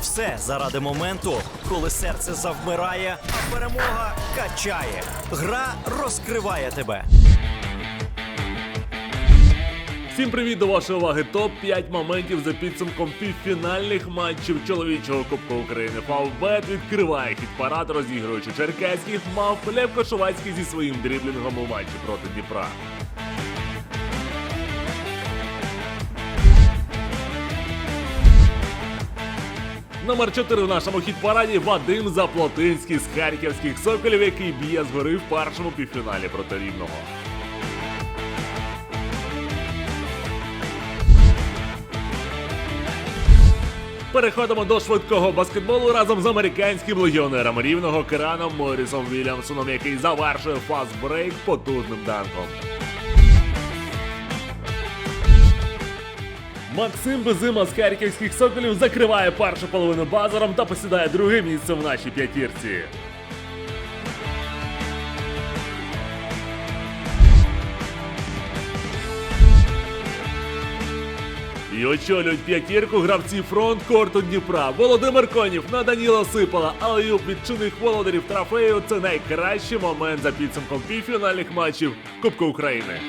Все заради моменту, коли серце завмирає, а перемога качає. Гра розкриває тебе. Всім привіт до вашої уваги. Топ 5 моментів за підсумком півфінальних матчів чоловічого Кубку України. Фавбет відкриває хід парад, розігруючи черкаських мав Лев Кошовацький зі своїм дріблінгом у матчі проти Дніпра. Номер 4 в нашому хіт-параді Вадим Заплотинський з харківських соколів, який б'є згори в першому півфіналі проти рівного. Переходимо до швидкого баскетболу разом з американським легіонером рівного Кераном Морісом Вільямсоном, який завершує фаст-брейк потужним данком. Максим Безима з харківських соколів закриває першу половину базаром та посідає друге місце в нашій п'ятірці. І очолюють п'ятірку гравці фронт корту Дніпра. Володимир Конів на Даніла Сипала, але й від чинних володарів трофею це найкращий момент за підсумком півфінальних матчів Кубку України.